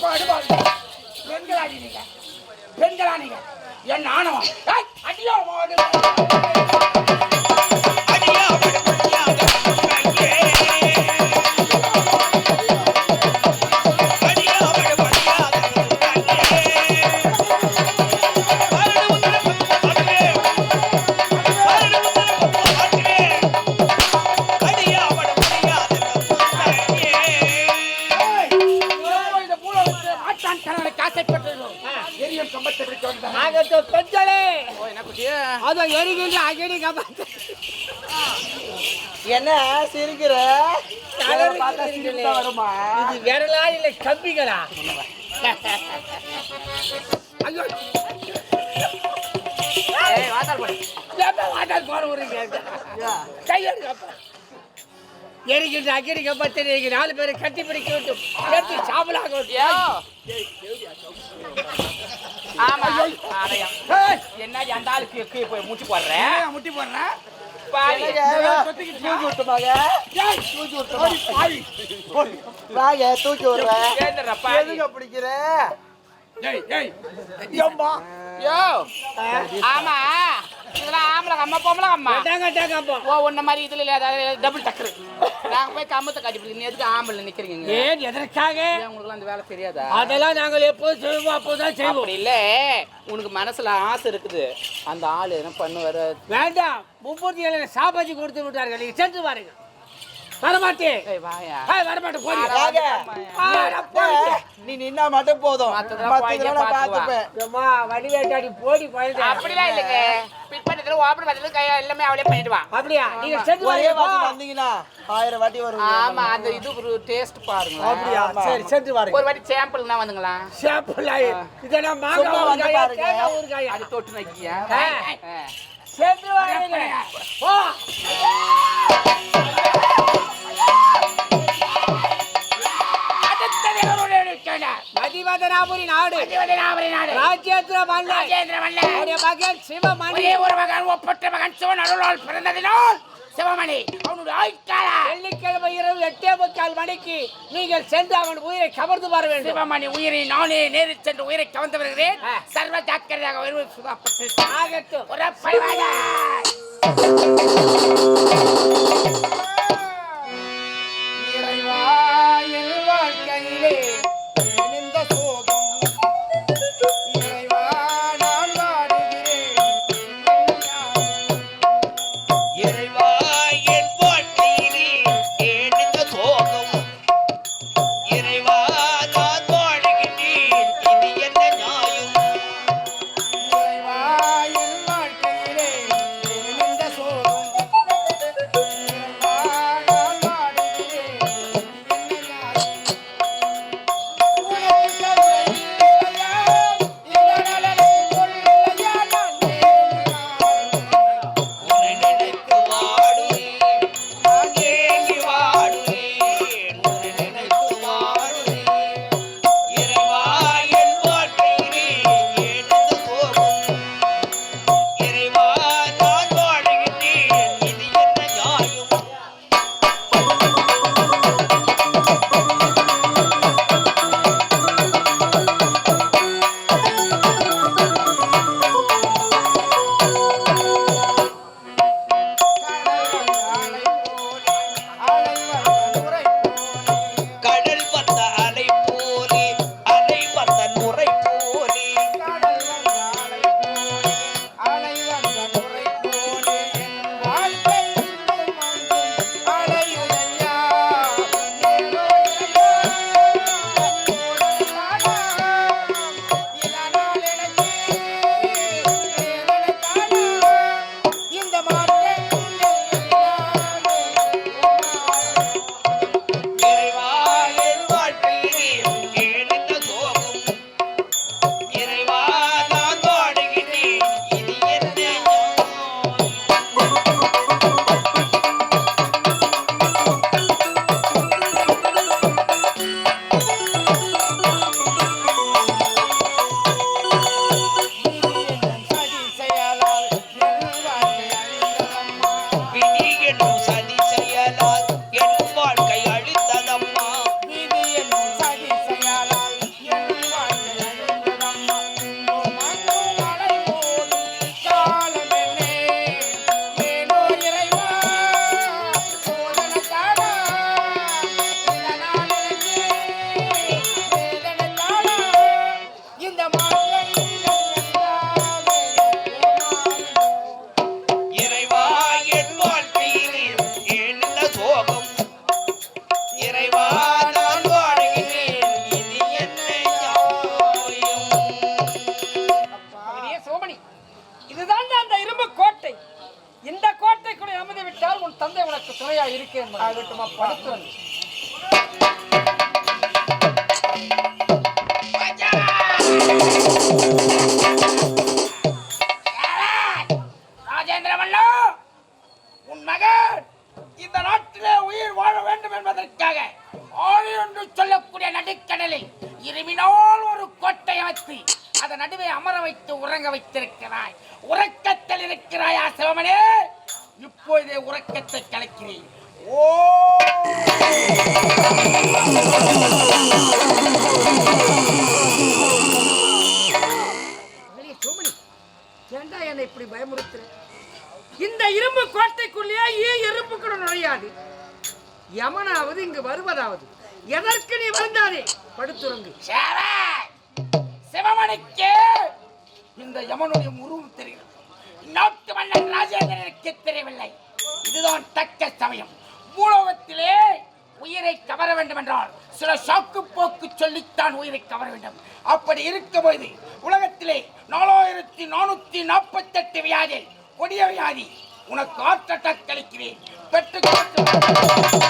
படுவாங்க. பெண்களாடி நீங்க. பெண்களா நீங்க என் ஆணவம். அடியோ மாடு. என்ன சிரிக்கிற? இது விரலா இல்லை கம்பிகளா? ஐயோ. வாட்டால் போற ஒரு எரிகின்ற அகிடி கபாத்தை நீங்க நாலு பேரை கட்டி பிடிக்க வேண்டும். எடுத்து சாம்பலாக யோ. ஆமா. என்ன அந்த ஆளுக்கு போய் மூச்சு போடுற? ஏன் முட்டி போடுற? பாவி தூக்கி விடுறேன் பிடிக்கிற. ஏம்பா யோ. ஆமா. இதெல்லாம் ஆம்பளை அம்மா பொம்பளை அம்மா டாங்க டாங்க அப்பா. ஓ உன்ன மாதிரி இதுல இல்ல டபுள் டக்கர். நாங்க போய் கம்பத்தை கட்டி பிடிக்கணும் எதுக்கு ஆம்பளை நிக்கிறீங்க ஏன் எதற்காக? உங்களுக்கு அந்த வேலை தெரியாதா? அதெல்லாம் நாங்கள் எப்போது செய்வோம் அப்போதான் செய்வோம். அப்படி இல்ல. உனக்கு மனசுல ஆசை இருக்குது. அந்த ஆள் என்ன பண்ணுவாரு? வேண்டாம். முப்பத்தி ஏழு சாபாஜி கொடுத்து விட்டார்கள். சென்று பாருங்க. வரமாட்டேன் வரமாட்டேன் போடி. வாங்க. நீ நின்னா மட்டும் போதும். வடிவேட்டாடி போடி அப்படிலாம் இல்லைங்க. பிட் பண்ணதுல ஓப்பன் பண்ணதுல கை எல்லாமே அவளே பண்ணிடுவா அப்படியா? நீங்க சென்று ஒரே பாருங்க வாட்டி போ. வந்தீங்கன்னா ஆயிரம் வாட்டி வரும். ஆமா அந்த இது ஒரு டேஸ்ட் பாருங்க அப்படியா? சரி சென்று பாருங்க. ஒரு வாட்டி சாம்பிள்னா வந்துங்களா? சாப்பிடல இதெல்லாம் வந்து பாருங்க. அது தொட்டு நக்கியா. சென்று வாருங்க போ. மதிவதனாபுரி நாடு. ராஜேந்திர மல்லன் அவருடைய மகன் சிவமணி. ஒரே ஒரு மகன் ஒப்பற்ற மகன் சிவன் அருளால் பிறந்ததினால் சிவமணி அவனுடைய ஆய்க்கால வெள்ளிக்கிழமை இரவு எட்டே முக்கால் மணிக்கு நீங்கள் சென்று அவன் உயிரை கவர்ந்து வர வேண்டும். சிவமணி உயிரை நானே நேரில் சென்று உயிரை கவர்ந்து வருகிறேன். சர்வ ஜாக்கிரதையாக வருவது சுதாப்பட்டு ஆகட்டும். ஒரு பைவாக உன் தந்தை உனக்கு துணையா இருக்கேன் ஆகட்டுமா படுத்து ஏண்டா என்னை இப்படி பயமுறுத்துற? இந்த இரும்பு கோட்டைக்குள்ளேயே ஈ எறும்பு நுழையாது. யமனாவது இங்கு வருவதாவது. எதற்கு நீ வந்தாரே படுத்துறங்கு. செயல்பட வேண்டும். அப்படி இருக்கும்போது உலகத்திலே நாலாயிரத்தி நானூத்தி நாற்பத்தி எட்டு வியாதி கொடிய வியாதி உனக்கு ஹார்ட் அட்டாக் கழிக்கிறேன் பெற்று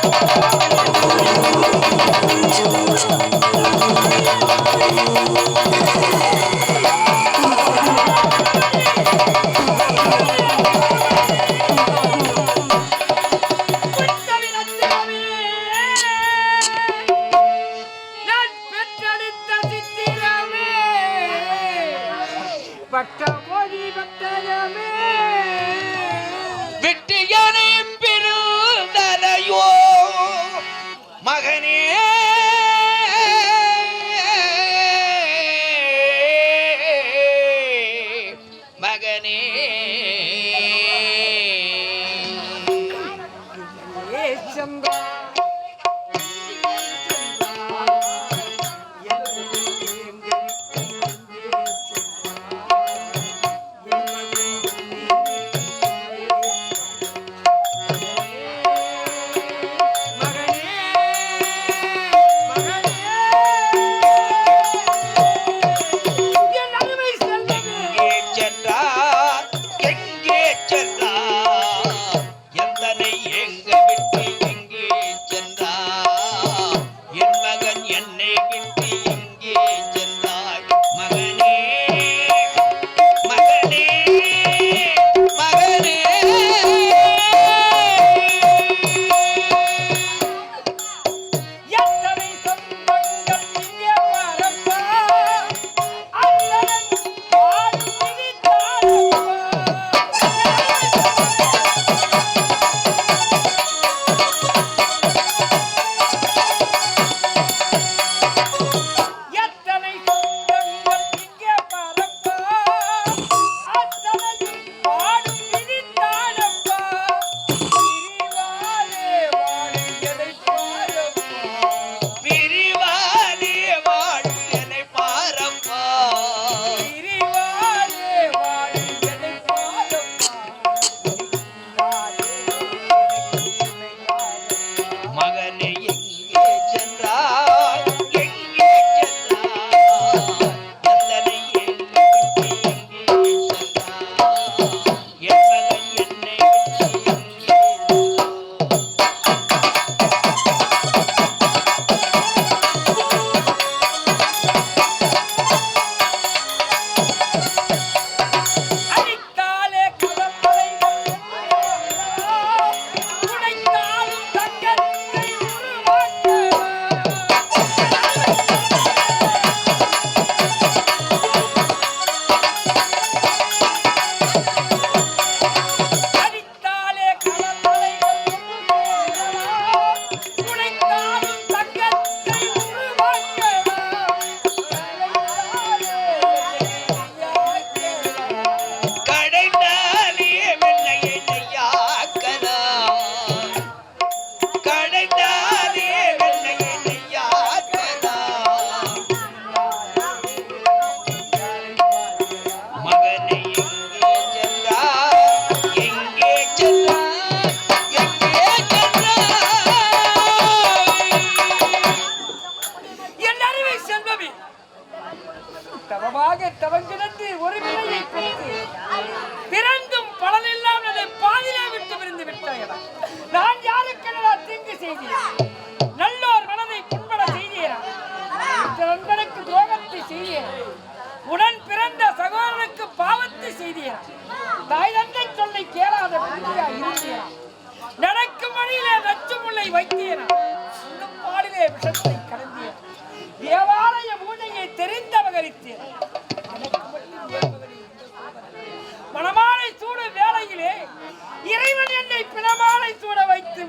என்னை பிணமாலை சூட வைத்து.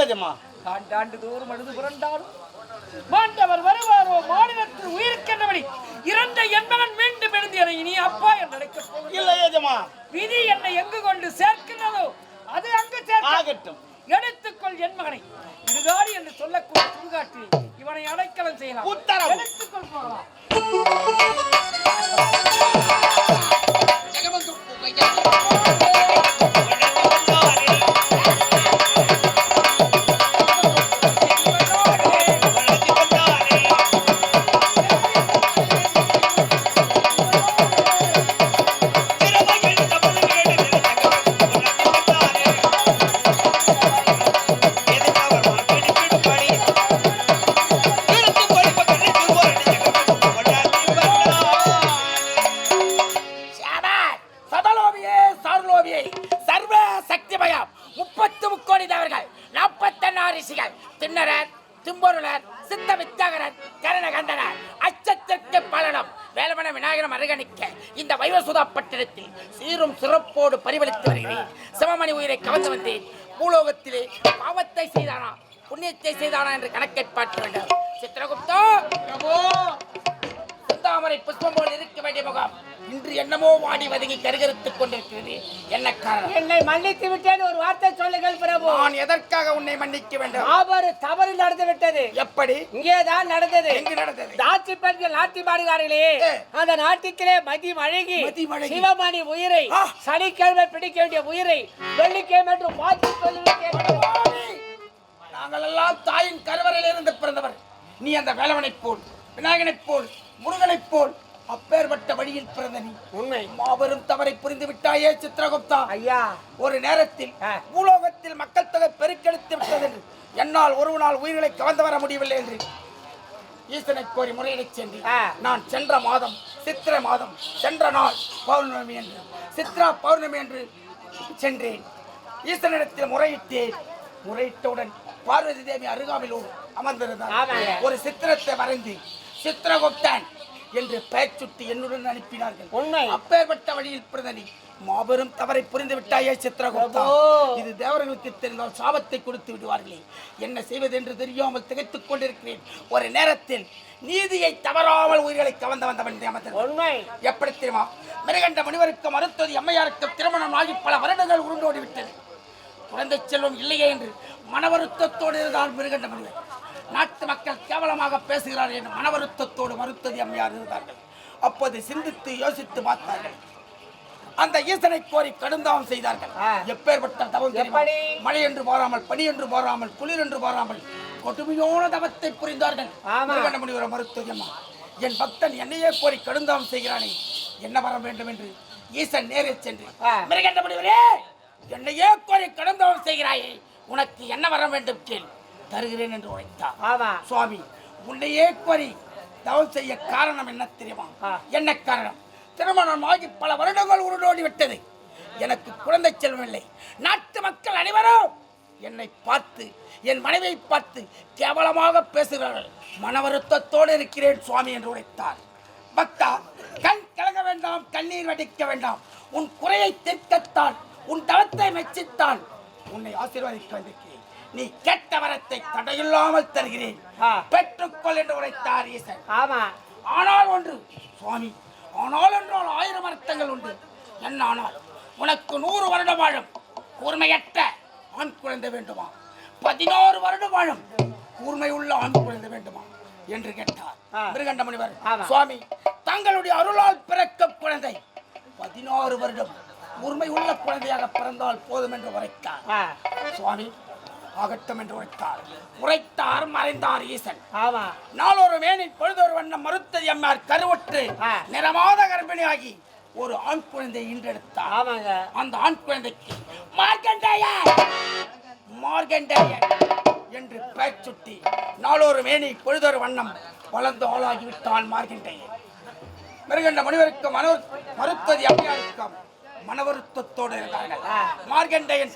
ஏஜமா ஆண்டாண்டு தோறும் அழுது புரண்டாலும் மாண்டவர் வருவாரோ மாநிலத்தில் உயிருக்கென்றபடி இறந்த என்பவன் மீண்டும் எழுந்து என இனி அப்பா என்று. இல்ல ஏஜமா விதி என்னை எங்கு கொண்டு சேர்க்கின்றதோ அது அங்கு சேர்க்க ஆகட்டும் எடுத்துக்கொள் என் மகனை இதுதாடி என்று சொல்லக்கூடிய சுடுகாட்டில் இவனை அடைக்கலம் செய்யலாம் உத்தரவு. எடுத்துக்கொள் போகலாம் ஷாபாஷ்! சிவமணி உயிரை கவர்ந்து வந்தேன். பூலோகத்திலே பாவத்தை செய்தானா? புண்ணியத்தை செய்தானா என்று கணக்கை பார்க்க வேண்டும் சித்திரகுப்தா! செந்தாமரை புஷ்பம் போல் இருக்க வேண்டிய முகம். இன்று என்னமோ வாடி வதங்கி கருகருத்துக் கொண்டிருக்கிறது. என்ன காரணம்? என்னை மன்னித்து விட்டேன் ஒரு வார்த்தை சொல்லுங்கள் பிரபு. நான் எதற்காக உன்னை மன்னிக்க வேண்டும்? ஆபரு தவறு நடந்து விட்டது. எப்படி? இங்கேதான் நடந்தது. எங்கு நடந்தது? நாட்டு பெண்கள் நாட்டி பாடுகிறார்களே ஏ. அந்த நாட்டிலே மதி மழகி மதி மழகி. சிவமணி உயிரை ஆ. சனிக்கிழமை பிடிக்க வேண்டிய உயிரை வெள்ளிக்கிழமை என்று பகவானே! நாங்கள் எல்லாம் தாயின் கருவறையில் இருந்து பிறந்தவர். நீ அந்த வேலவனைப் போல் விநாயகனைப் போல் முருகனைப் போல் அப்பேற்பட்ட வழியில் பிறந்த நீ. உண்மை. மாபெரும் தவறை புரிந்து விட்டாயே சித்திரகுப்தா. ஐயா. ஒரு நேரத்தில். பூலோகத்தில் மக்கள் தொகை பெருக்கெடுத்து விட்டது என்று. என்னால் ஒரு நாள் உயிர்களை கவர்ந்து வர முடியவில்லை என்று. ஈசனை கோரி முறையிடச் சென்று. நான் சென்ற மாதம் சித்திரை மாதம் சென்ற நாள் பௌர்ணமி என்று. சித்ரா பௌர்ணமி என்று சென்றேன். ஈசனிடத்தில் முறையிட்டேன். முறையிட்டவுடன் பார்வதி தேவி அருகாமையில் அமர்ந்திருந்தார். ஒரு சித்திரத்தை வரைந்து சித்திரகுப்தன் என்று பெயர் சுட்டி என்னுடன் அனுப்பினார்கள். உண்மை. அப்பேற்பட்ட வழியில் பிரதனி மாபெரும் தவறை புரிந்து விட்டாயே சித்திரகுப்தா. இது தேவர்களுக்கு தெரிந்தால் சாபத்தை கொடுத்து விடுவார்களே. என்ன செய்வது என்று தெரியாமல் திகைத்துக் கொண்டிருக்கிறேன். ஒரு நேரத்தில் நீதியை தவறாமல் உயிர்களை கவர்ந்து வந்தவன் எப்படி தெரியுமா? மிருகண்ட முனிவருக்கும் மருத்துவதி அம்மையாருக்கும் திருமணம் ஆகி பல வருடங்கள் உருண்டோடி விட்டது குழந்தை செல்வம் இல்லையே என்று மனவருத்தத்தோடு இருந்தால் மிருகண்ட முனிவர் நாட்டு மக்கள் கேவலமாக பேசுகிறார்கள் என்று மனவருத்தத்தோடு மருத்துவதி அம்மையார் இருந்தார்கள். அப்போது சிந்தித்து யோசித்து பார்த்தார்கள். அந்த ஈசனை கோரி கடுந்தாவம் செய்தார்கள். எப்பேற்பட்ட தவம்? மழை என்று பாராமல் பனி என்று பாராமல் குளிர் என்று பாராமல் கொடுமையான தவத்தை புரிந்தார்கள். முனிவர் மருத்துவமா என் பக்தன் என்னையே கோரி கடுந்தாவம் செய்கிறானே. என்ன வர வேண்டும் என்று? ஈசன் நேரில் சென்று. மிருகண்ட முனிவரே என்னையே கோரி கடுந்தாவம் செய்கிறாயே. உனக்கு என்ன வர வேண்டும் கேள். தருகிறேன் என்று உரைத்தார். ஆமா சுவாமி உன்னையே கோரி தவம் செய்ய காரணம் என்ன தெரியுமா. என்ன காரணம்? திருமணம் ஆகி பல வருடங்கள் உருண்டோடி விட்டது. எனக்கு குழந்தை செல்வம் இல்லை. நாட்டு மக்கள் அனைவரும் என்னை பார்த்து என் மனைவியை பார்த்து கேவலமாக பேசுகிறார்கள். மன வருத்தத்தோடு இருக்கிறேன் சுவாமி என்று உரைத்தார். பக்தா கண் கலங்க வேண்டாம் கண்ணீர் வடிக்க வேண்டாம். உன் குறையை தீர்க்கத்தான் உன் தவத்தை மெச்சித்தான். உன்னை ஆசீர்வதிக்க வந்திருக்கிறேன். நீ கேட்ட வரத்தை தடையில்லாமல் தருகிறேன். பெற்றுக்கொள் என்று உரைத்தார் ஈசன். ஆமா. ஆனால் ஒன்று சுவாமி ஆனால் என்றால் ஆயிரம் அர்த்தங்கள் உண்டு. என்ன ஆனால் உனக்கு நூறு வருடம் வாழும் கூர்மையற்ற ஆண் குழந்தை வேண்டுமா? பதினோரு வருடம் வாழும் கூர்மை உள்ள ஆண் குழந்தை வேண்டுமா? என்று கேட்டார். மிருகண்ட முனிவர். சுவாமி தங்களுடைய அருளால் பிறக்க குழந்தை பதினோரு வருடம் கூர்மை உள்ள குழந்தையாக பிறந்தால் போதும் என்று உரைத்தார். சுவாமி ஆகட்டும் என்று உரைத்தார். உரைத்தார் மறைந்தார் ஈசன். ஆமா. நாளொரு மேனில் பொழுதொரு வண்ணம் மறுத்தது எம்மார் கருவுற்று. நிறமாத கர்ப்பிணியாகி ஒரு ஆண் குழந்தை ஈன்றெடுத்தார் ஆமாங்க. அந்த ஆண் குழந்தைக்கு மார்க்கண்டேயன் மார்க்கண்டேயன் என்று பெயர் சுட்டி நாளொரு மேனி பொழுதொரு வண்ணம் வளர்ந்து ஆளாகிவிட்டான் மார்க்கண்டேயன். மிருகண்ட முனிவருக்கு மனோ மருத்துவதி அம்மையாருக்கும் மனவருத்தத்தோடு இருந்தார்கள். மார்க்கண்டேயன்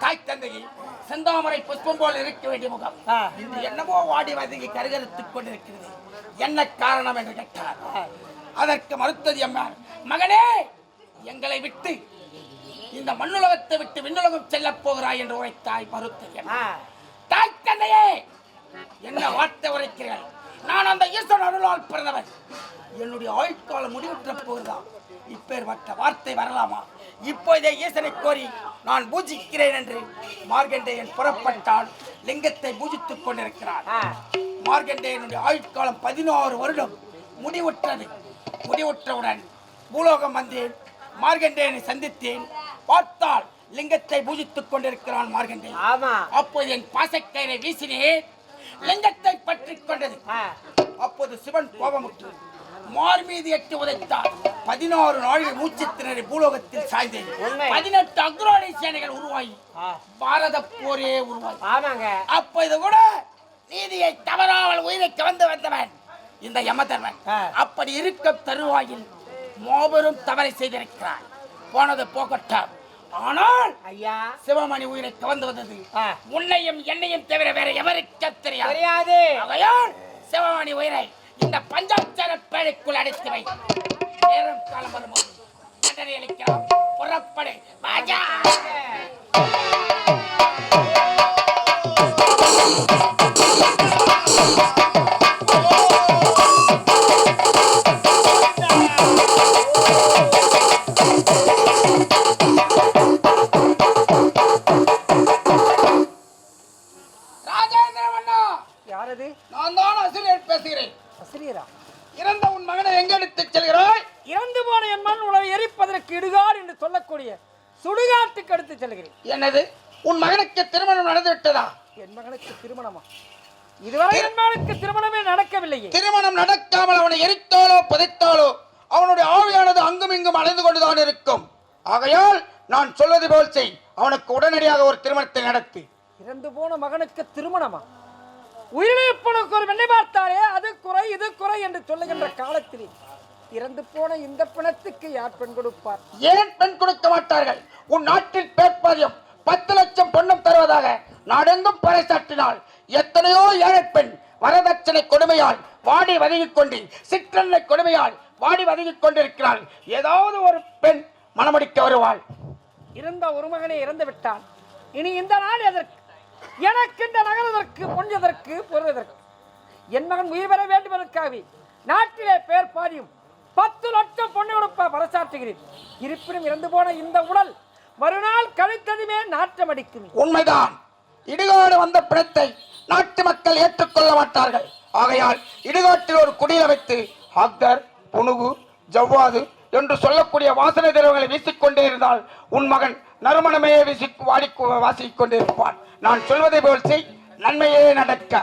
தாய் தந்தையை செந்தாமரை புஷ்பம் போல் இருக்க வேண்டிய முகம். இன்று என்னமோ வாடி வதங்கி கருகருத்துக் கொண்டிருக்கிறது. என்ன காரணம் என்று கேட்டார் அதற்கு மருத்துவதி அம்மாள் மகனே எங்களை விட்டு இந்த மண்ணுலகத்தை விட்டு விண்ணுலகம் செல்ல போகிறாய் என்று உரைத்தாய் மருத்துவ ஆ. தாய் தந்தையே என்ன வார்த்தை உரைக்கிறீர்கள்? நான் அந்த ஈஸ்வரன் அருளால் பிறந்தவன். என்னுடைய ஆயுட்காலம் முடிவுற்ற போகிறதா? இப்பேற்பட்ட வார்த்தை வரலாமா? இப்போதே ஈசனை கோரி நான் பூஜிக்கிறேன் என்று மார்கண்டேயன் புறப்பட்டால் லிங்கத்தை பூஜித்துக் கொண்டிருக்கிறார். மார்கண்டேயனுடைய ஆயுட்காலம் பதினாறு வருடம் முடிவுற்றது. முடிவுற்றவுடன் பூலோகம் வந்தேன் மார்கண்டேயனை சந்தித்தேன். பார்த்தால் லிங்கத்தை பூஜித்துக் கொண்டிருக்கிறான் மார்கண்டேயன் அப்போது என் பாசக்கயிறை வீசினேன். லிங்கத்தை பற்றிக் கொண்டது. அப்போது சிவன் கோபமுற்று மார் மீது எட்டு உதைத்தார். பதினாறு நாளில் மூச்சு திணறி பூலோகத்தில் சாய்ந்தேன் உண்மை. பதினெட்டு அக்ரோணி சேனைகள் உருவாகி. பாரத போரே உருவாகி. ஆமாங்க. அப்போது கூட நீதியை தவறாமல் உயிரை கவர்ந்து வந்தவன் இந்த யமதர்மன். அப்படி இருக்க தருவாயில் மாபெரும் தவறை செய்திருக்கிறான். போனது போகட்டும். ஆனால் ஐயா. சிவமணி உயிரை கவர்ந்து வந்தது. உன்னையும் என்னையும் தவிர வேற எவருக்கு தெரியாது. சிவமணி உயிரை இந்த பஞ்சாட்சர பேழைக்குள் அடைத்து வை. நேரம் காலம் வரும்போது தண்டனை அளிக்கிறோம் புறப்படு. உன் மகனுக்கு திருமணம் நடந்து விட்டதா என் மகனுக்கு திருமணமா? இதுவரை என் மகனுக்கு திருமணமே நடக்கவில்லையே. திருமணம் நடக்காமல் அவனை எரித்தாலோ புதைத்தாலோ அவனுடைய ஆவியானது அங்கும் இங்கும் அலைந்து கொண்டுதான் இருக்கும். ஆகையால் நான் சொல்வது போல் செய். அவனுக்கு உடனடியாக ஒரு திருமணத்தை நடத்தி. இறந்து போன மகனுக்கு திருமணமா? உயிரிழப்பனுக்கு ஒரு வெண்ணை பார்த்தாலே அது குறை இது குறை என்று சொல்லுகின்ற காலத்திலே இறந்து போன இந்த பிணத்துக்கு யார் பெண் கொடுப்பார்? ஏன் பெண் கொடுக்க மாட்டார்கள்? உன் நாட்டில் பேர்பாரியம் பத்து லட்சம் பொண்ணும் தருவதாக நாடெங்கும் பறைசாற்றினால் எத்தனையோ ஏழை பெண் வரதட்சணை கொடுமையால் வாடி வதங்கிக் கொண்டு சிற்றன்னை கொடுமையால் வாடி வதங்கிக் கொண்டிருக்கிறாள். ஏதாவது ஒரு பெண் மணமடிக்க வருவாள். இருந்த ஒரு மகனே இறந்து விட்டான். இனி இந்த நாள் எதற்கு? எனக்கு இந்த நகரதற்கு பொஞ்சதற்கு பொருவதற்கு என் மகன் உயிர் பெற வேண்டும் என்பதற்காகவே நாட்டிலே பேர் பாதியும் பத்து லட்சம் பொண்ணு கொடுப்ப பறைசாற்றுகிறேன். இருப்பினும் இறந்து போன இந்த உடல் மறுநாள் கழித்ததுமே நாட்டம் அடிக்குமே உண்மைதான். இடுகாடு வந்த பிணத்தை நாட்டு மக்கள் ஏற்றுக்கொள்ள மாட்டார்கள். ஆகையால் இடுகாட்டில் ஒரு குடியில் வைத்து அக்தர் புனுகு ஜவ்வாது என்று சொல்லக்கூடிய வாசனை திரவங்களை வீசிக்கொண்டே இருந்தால் உன் மகன் நறுமணமே வீசி வாடி வாசிக் கொண்டிருப்பான் நான் சொல்வதை போல் செய் நன்மையே நடக்க.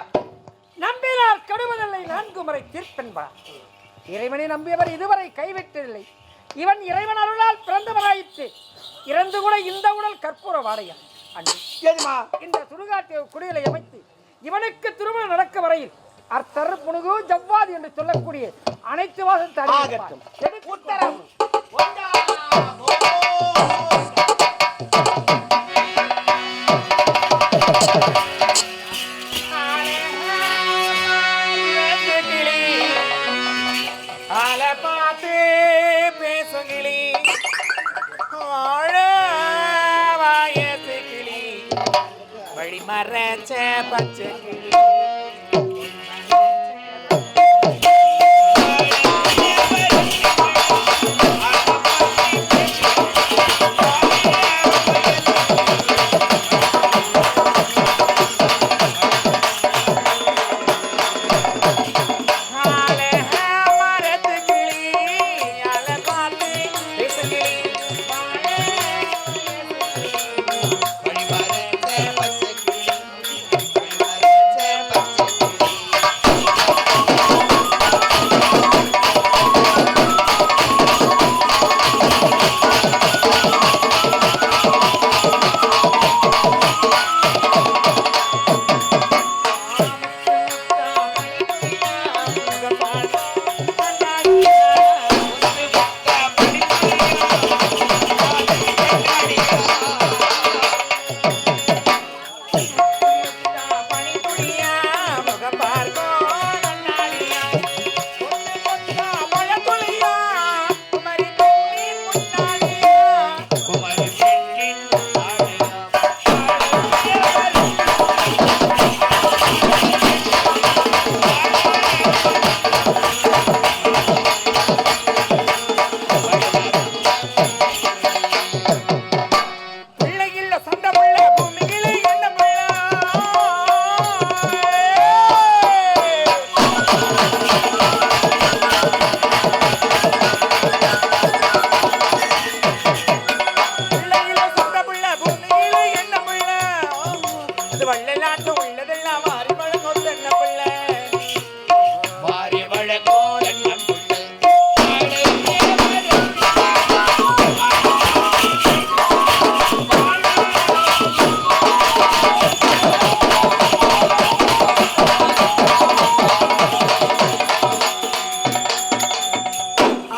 நம்பினார் கடுவதில்லை நான்கு முறை தீர்ப்பென்பார் இறைவனை நம்பியவர் இதுவரை கைவிட்டதில்லை. இவன் இறைவன் அருளால் பிறந்தவராயிற்று இறந்து கூட இந்த உடல் கற்பூர வாடையா சரிம்மா இந்த சுடுகாட்டை குடிகளை அமைத்து இவனுக்கு திருமணம் நடக்க வரையில் அர்த்தர் புனுகு ஜவ்வாது என்று சொல்லக்கூடிய அனைத்து வாசல் ஆகட்டும். உத்தரம்